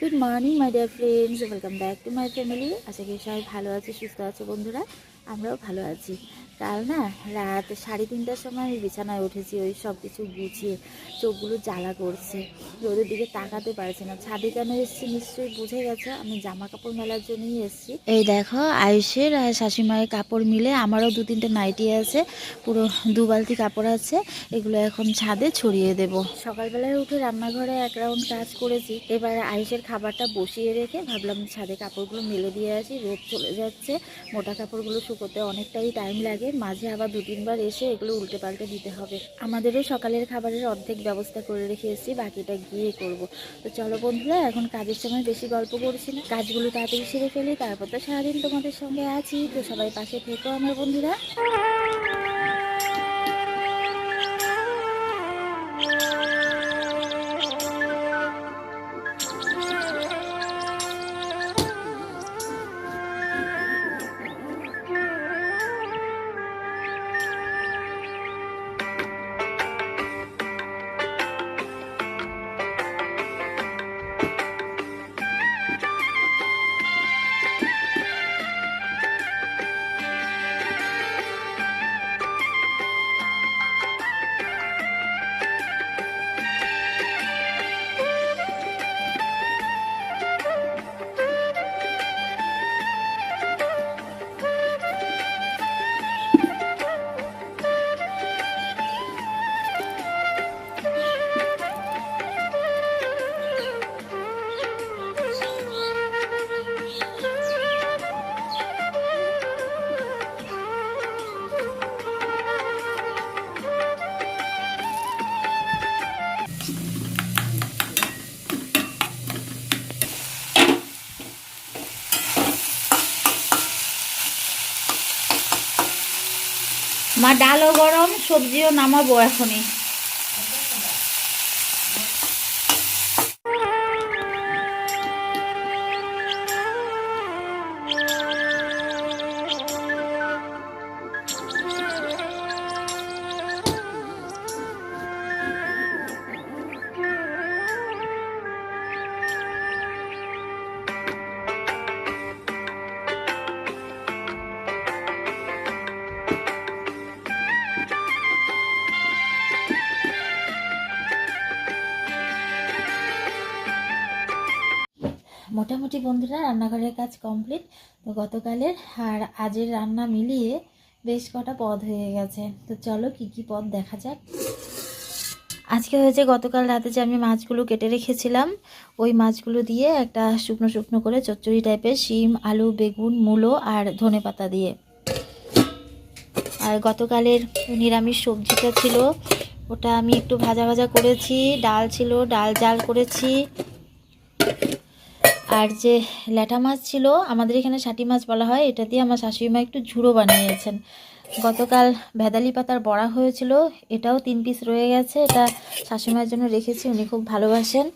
Good morning my dear friends welcome back to my family আশা করি সবাই ভালো আছে, সুস্থ আছে, বন্ধুরা। আমরাও ভালো আছি। কাল না রাত সাড়ে তিনটার সময় আমি বিছানায় উঠেছি ওই সব কিছু গুছিয়ে চোখগুলো জ্বালা করছে। রোদের দিকে তাকাতে পারছি না। ছাদে কেন এসেছি নিশ্চয়ই বুঝে গেছে? আমি জামা কাপড় মেলার জন্যই এসেছি। এই দেখো আয়ুষের আর শাশুড়িমায়ের কাপড় মিলে আমারও দু তিনটে নাইটি আছে পুরো দু বালতি কাপড় আছে এগুলো এখন ছাদে ছড়িয়ে দেব। সকালবেলায় উঠে রান্নাঘরে এক রাউন্ড কাজ করেছি। এবার আয়ুষের খাবারটা বসিয়ে রেখে ভাবলাম ছাদে কাপড়গুলো মেলে দিয়ে আসি রোদ চলে যাচ্ছে। মোটা কাপড়গুলো শুকোতে অনেকটাই টাইম লাগে। মাঝে আবার দু তিনবার এসে এগুলো উল্টে পাল্টে দিতে হবে। আমাদেরও সকালের খাবারের অর্ধেক ব্যবস্থা করে রেখে এসেছি, বাকিটা গিয়ে করব। তো চলো বন্ধুরা, এখন কাজের সময় বেশি গল্প করছি না। কাজগুলো তাড়াতাড়ি সেরে ফেলি, তারপর তো সারাদিন তোমাদের সঙ্গে আছি। তো সবাই পাশে থেকো আমার বন্ধুরা। মা ডালও গরম সবজিও নামাবো এখনই। মোটামুটি বন্ধুরা, রান্নাঘরের কাজ কমপ্লিট। তো গতকালের আর আজের রান্না মিলিয়ে বেশ কটা পদ হয়ে গেছে। তো চলো কি কি পদ দেখা যাক। আজকে হয়েছে গতকাল রাতে যে আমি মাছগুলো কেটে রেখেছিলাম, ওই মাছগুলো দিয়ে একটা শুকনো শুকনো করে চচ্চড়ি টাইপের শিম, আলু, বেগুন, মূলো আর ধনে পাতা দিয়ে। আর গতকালের নিরামিষ সবজিটা ছিল, ওটা আমি একটু ভাজা ভাজা করেছি, ডাল ছিল, ডাল জাল করেছি। আর যে ল্যাটা মাছ ছিল, আমাদের এখানে ষাটি মাছ বলা হয়, এটা দিয়ে আমার শাশুড়ি মা একটু ঝুড়ো বানিয়েছেন। গতকাল ভেদালি পাতার বড়া হয়েছিল, এটাও তিন পিস রয়ে গেছে, এটা শাশুড়িমার জন্য রেখেছি, উনি খুব ভালোবাসেন।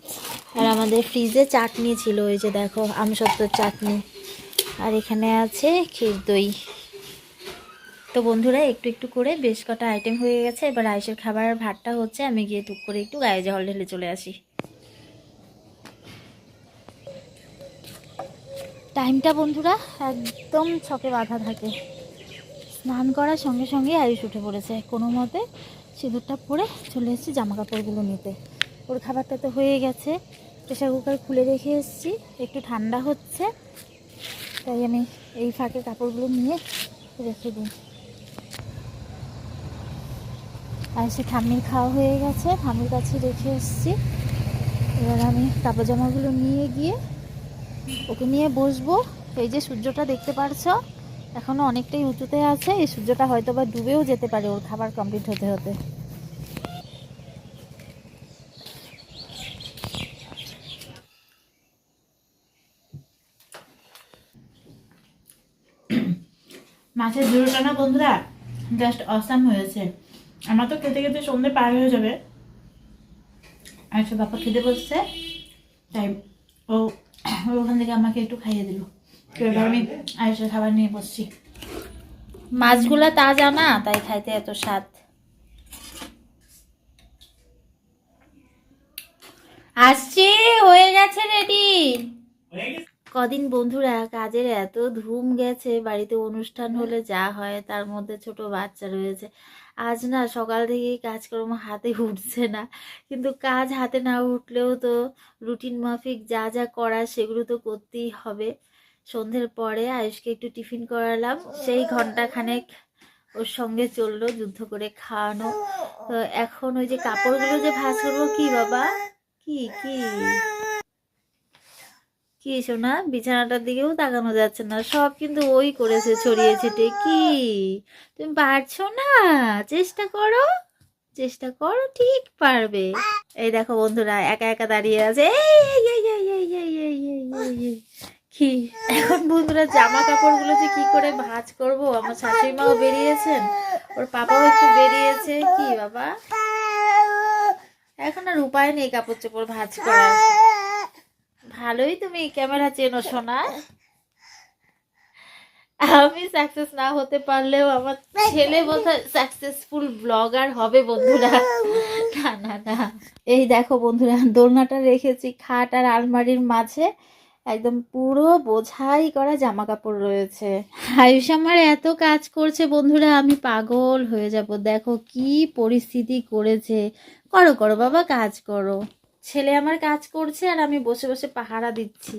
আর আমাদের ফ্রিজে চাটনি ছিল, ওই যে দেখো, আমসত্ত্বর চাটনি। আর এখানে আছে ক্ষীর দই। তো বন্ধুরা, একটু একটু করে বেশ কটা আইটেম হয়ে গেছে, এবার আয়েসের খাবার ভাতটা হচ্ছে, আমি গিয়ে টুক করে একটু গায়ে জল ঢেলে চলে আসি। টাইমটা বন্ধুরা একদম ছকে বাঁধা থাকে। স্নান করার সঙ্গে সঙ্গে আয়ুষ উঠে পড়েছে। কোনো মতে সিঁদুরটা পরে চলে এসেছি জামা কাপড়গুলো নিতে। ওর খাবারটা তো হয়ে গেছে। প্রেশার কুকার খুলে রেখে এসেছি। একটু ঠান্ডা হচ্ছে। তাই আমি এই ফাঁকে কাপড়গুলো নিয়ে রেখে দিই। আর সে ঠাম্মির খাওয়া হয়ে গেছে। ঠাম্মির কাছে রেখে এসেছি। এবার আমি কাপড় জামাগুলো নিয়ে গিয়ে ওকে নিয়ে বসবো। এই যে সূর্যটা দেখতে পারছ, এখনও অনেকটাই উঁচুতে আছে। এই সূর্যটা হয়তো বা ডুবেও যেতে পারে ওর খাবার কমপ্লিট হতে হতে। মাছের ঝোলটা না বন্ধুরা জাস্ট অসাম হয়েছে। আমার তো খেতে খেতে সন্ধে পার হয়ে যাবে। সে বাবা খেতে বসছে তাই ও ও ওখান থেকে আমাকে একটু খাইয়ে দিল। তো এবার আমি আয়েসের খাবার নিয়ে বসছি। মাছগুলা তাজা না তাই খাইতে এত স্বাদ। আসছি হয়ে গেছে রেডি কদিন বন্ধুরা কাজের এত ধুম গেছে বাড়িতে অনুষ্ঠান হলে যা হয় তার মধ্যে ছোট বাচ্চা রয়েছে। আজ না সকাল থেকেই কাজকর্ম হাতে উঠছে না। কিন্তু কাজ হাতে না উঠলেও তো রুটিন মাফিক যা যা করার সেগুলো তো করতেই হবে। সন্ধ্যের পরে আয়ুষকে একটু টিফিন করালাম। সেই ঘণ্টা খানেক ওর সঙ্গে চলল যুদ্ধ করে খাওয়ানো। তো এখন ওই যে কাপড়গুলো যে ভাঁজ করব কি বাবা? কি কি? কি শোনা বিছানাটার দিকেও তাকানো যাচ্ছে না সব কিন্তু ওই করেছে ছড়িয়ে ছেটে কি তুমি পারছ না চেষ্টা করো চেষ্টা করো ঠিক পারবে এই দেখো বন্ধুরা একা একা দাঁড়িয়ে আছে কি এখন বন্ধুরা জামা কাপড়গুলো যে কি করে ভাজ করব আমার শাশুড়িমাও বেরিয়েছেন ওর পাপাও একটু বেরিয়েছে কি বাবা এখন আর উপায় নেই কাপড় চোপড় ভাজ করা ভালোই তুমি ক্যামেরা চেনো শোনা আমি সাকসেস না হতে পারলেও আমার ছেলে বোধহয় সাকসেসফুল ব্লগার হবে বন্ধুরা। না না না। এই দেখো বন্ধুরা দোলনাটা রেখেছি খাট আর আলমারির মাঝে। একদম পুরো বোঝাই করা জামা কাপড় রয়েছে। আয়ুষ আমার এত কাজ করছে বন্ধুরা আমি পাগল হয়ে যাব। দেখো কি পরিস্থিতি করেছে। করো করো বাবা কাজ করো। ছেলে আমার কাজ করছে আর আমি বসে বসে পাহারা দিচ্ছি,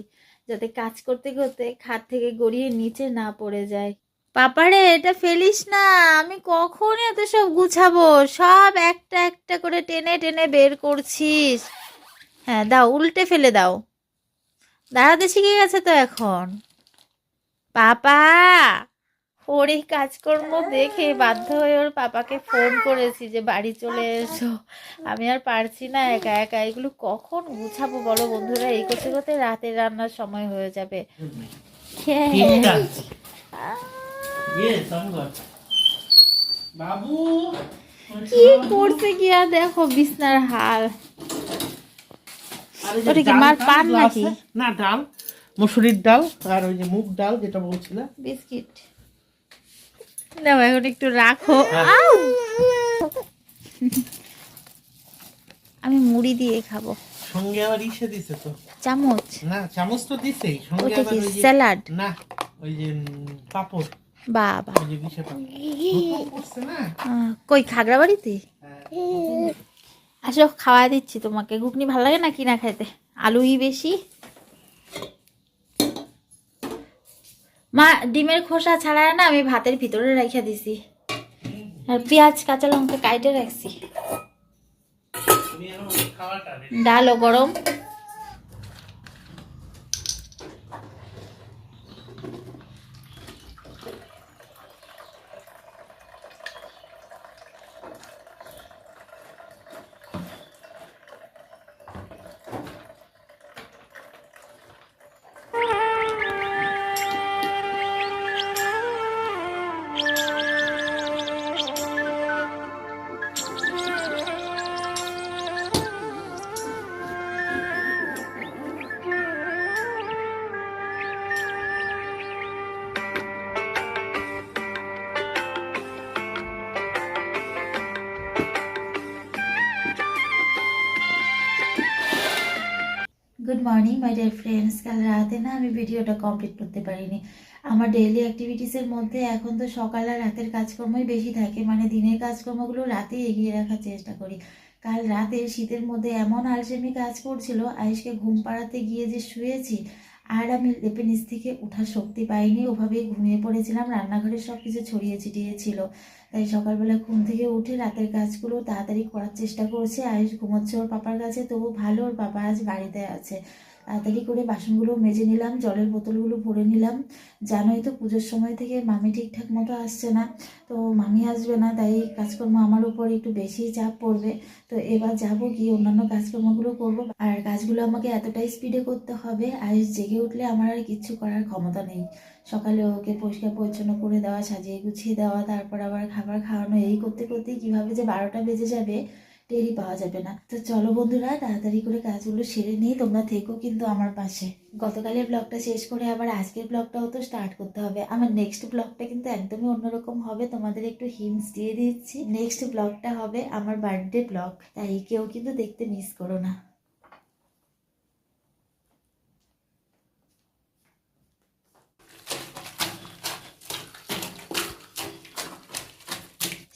যাতে কাজ করতে করতে খাট থেকে গড়িয়ে নিচে না পড়ে যায়। পাপারে এটা ফেলিস না, আমি কখন এত সব গুছাবো? সব একটা একটা করে টেনে টেনে বের করছিস। হ্যাঁ দাও, উল্টে ফেলে দাও। দাঁড়াতে শিখে গেছে তো এখন। পাপা! ওর এই কাজকর্ম দেখে বাধ্য হয়ে ওর পাপাকে ফোন করেছি যে বাড়ি চলে এসো। আমি আর পারছি না একা একা। এগুলো কখন গুছাবো বলো বন্ধুরা? এই করতে করতে রাতের রান্নার সময় হয়ে যাবে. বাবু কি করছে কি আর দেখো বিছনার হাল। ওটা কি মার পান নাকি? না ডাল মসুরির ডাল আর ওই যে মুগ ডাল যেটা বলছিলাম বিস্কিট। নাও এখন একটু রাখো। হ্যাঁ। আমি মুড়ি দিয়ে খাব। সঙ্গে আবার ইসে দিছে তো। চামচ? না চামচ তো দিছেই। সঙ্গে আবার কি ওই যে স্যালাড? না ওই যে পাপড়। বাবা। ওই যে পাপড়। কই খাগড়া বাড়িতে? হ্যাঁ, আসো খাওয়া দিচ্ছি তোমাকে। ঘুগনি ভালো লাগে না কি না খাইতে আলুই বেশি? মা, ডিমের খোসা ছাড়া না আমি ভাতের ভিতরে রেখে দিছি। আর পেঁয়াজ, কাঁচা লঙ্কা কাইটে রাখছি। ডালও গরম। মাই ডিয়ার ফ্রেন্ডস কাল রাতে না আমি ভিডিওটা কমপ্লিট করতে পারিনি। আমার ডেইলি অ্যাক্টিভিটিসের মধ্যে এখন তো সকাল আর রাতের কাজকর্মই বেশি থাকে মানে দিনের কাজকর্মগুলো রাতে এগিয়ে রাখার চেষ্টা করি। কাল রাতে শীতের মধ্যে এমন আলসেমি কাজ করছিল, আয়েশকে ঘুম পাড়াতে গিয়ে যে শুয়েছি, আর আমি লেপে নিচ থেকে ওঠার শক্তি পাইনি, ওভাবেই ঘুমিয়ে পড়েছিলাম রান্নাঘরে সব কিছু ছড়িয়ে ছিটিয়ে ছিল। তাই সকালবেলা ঘুম থেকে উঠে রাতের কাজগুলো তাড়াতাড়ি করার চেষ্টা করছে আয়ুষ ঘুমোচ্ছে ওর পাপার কাছে, তবু ভালো ওর পাপা আজ বাড়িতে আছে। তাড়াতাড়ি করে বাসনগুলো মেজে নিলাম, জলের বোতলগুলো ভরে নিলাম। জানোই তো পুজোর সময় থেকে মামি ঠিকঠাক মতো আসছে না, তো মামি আসবে না, তাই কাজকর্ম আমার উপর একটু বেশি চাপ পড়বে। তো এবার যাব কি অন্যান্য কাজকর্মগুলো করব, আর কাজগুলো আমাকে এতটাই স্পিডে করতে হবে আয়ুষ জেগে উঠলে আমার আর কিচ্ছু করার ক্ষমতা নেই। সকালে ওকে পরিষ্কার পরিচ্ছন্ন করে দেওয়া, সাজিয়ে গুছিয়ে দেওয়া, তারপর আবার খাবার খাওয়ানো, এই করতে করতেই কীভাবে যে বারোটা বেজে যাবে টেরই পাওয়া যাবে না। তো চলো বন্ধুরা, তাড়াতাড়ি করে কাজগুলো সেরে নিয়ে তোমরা থেকো কিন্তু আমার পাশে। গতকালের ব্লগটা শেষ করে আবার আজকের ব্লগটাও তো স্টার্ট করতে হবে। আমার নেক্সট ব্লগটা কিন্তু একদমই অন্যরকম হবে, তোমাদের একটু হিমস দিয়ে দিচ্ছি। নেক্সট ব্লগটা হবে আমার বার্থডে ব্লগ তাই কেউ কিন্তু দেখতে মিস করো না।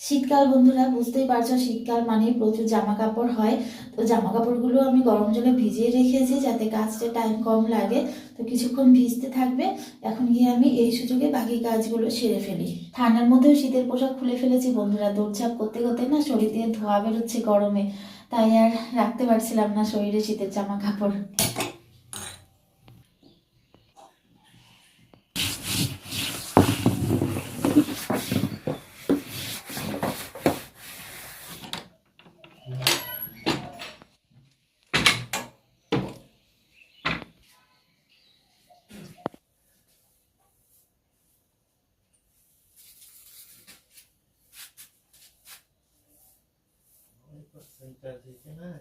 শীতকাল, বন্ধুরা, বুঝতেই পারছ, শীতকাল মানেই প্রচুর জামা কাপড় হয়। তো জামা কাপড়গুলো আমি গরম জলে ভিজিয়ে রেখেছি যাতে কাচতে টাইম কম লাগে। তো কিছুক্ষণ ভিজতে থাকবে। এখন গিয়ে আমি এই সুযোগে বাকি কাজগুলো সেরে ফেলি। ঠান্ডার মধ্যেও শীতের পোশাক খুলে ফেলেছি, বন্ধুরা। দৌড়ঝাঁপ করতে করতে না শরীর দিয়ে ধোয়া বেরোচ্ছে গরমে। তাই আর রাখতে পারছিলাম না শরীরে শীতের জামা কাপড় 你咋说呢？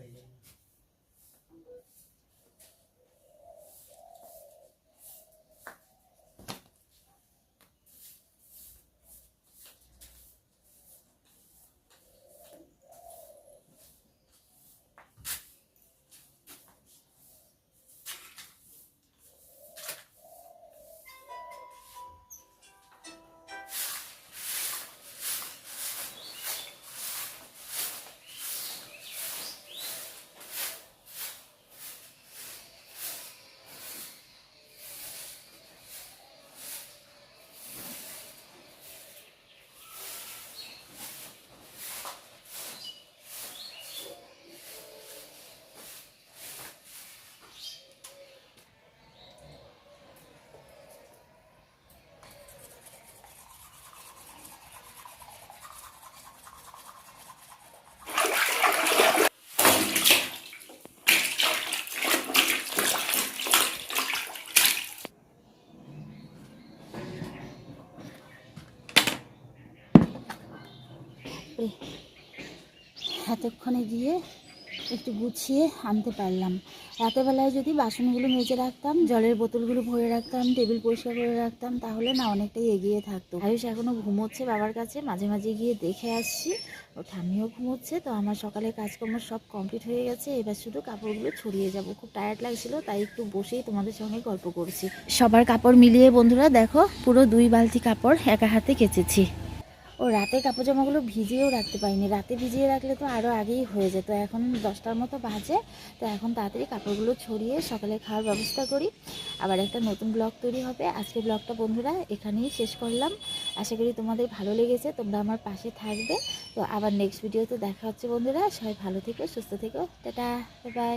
এতক্ষণে গিয়ে একটু গুছিয়ে আনতে পারলাম। রাতের বেলায় যদি বাসনগুলো মেজে রাখতাম, জলের বোতলগুলো ভরে রাখতাম, টেবিল পরিষ্কার করে রাখতাম, তাহলে না অনেকটাই এগিয়ে থাকতো। আয়ুষ এখনও ঘুমোচ্ছে বাবার কাছে, মাঝে মাঝে গিয়ে দেখে আসছি। ও ঠাম্মিও ঘুমোচ্ছে, তো আমার সকালে কাজকর্ম সব কমপ্লিট হয়ে গেছে। এবার শুধু কাপড়গুলো ছড়িয়ে যাব। খুব টায়ার্ড লাগছিল, তাই একটু বসেই তোমাদের সঙ্গে গল্প করছি। সবার কাপড় মিলিয়ে বন্ধুরা দেখো, পুরো দুই বালতি কাপড় একা হাতে কেচেছি। ও রাতে কাপড় জামাগুলো ভিজিয়েও রাখতে পারিনি। রাতে ভিজিয়ে রাখলে তো আরও আগেই হয়ে যেত। এখন দশটার মতো বাজে, তো এখন তাড়াতাড়ি কাপড়গুলো ছড়িয়ে সকালে খাওয়ার ব্যবস্থা করি। আবার একটা নতুন ব্লগ তৈরি হবে। আজকে ব্লগটা বন্ধুরা এখানেই শেষ করলাম। আশা করি তোমাদের ভালো লেগেছে, তোমরা আমার পাশে থাকবে। তো আবার নেক্সট ভিডিওতে দেখা হচ্ছে বন্ধুরা। সবাই ভালো থেকো, সুস্থ থেকো। Tata bye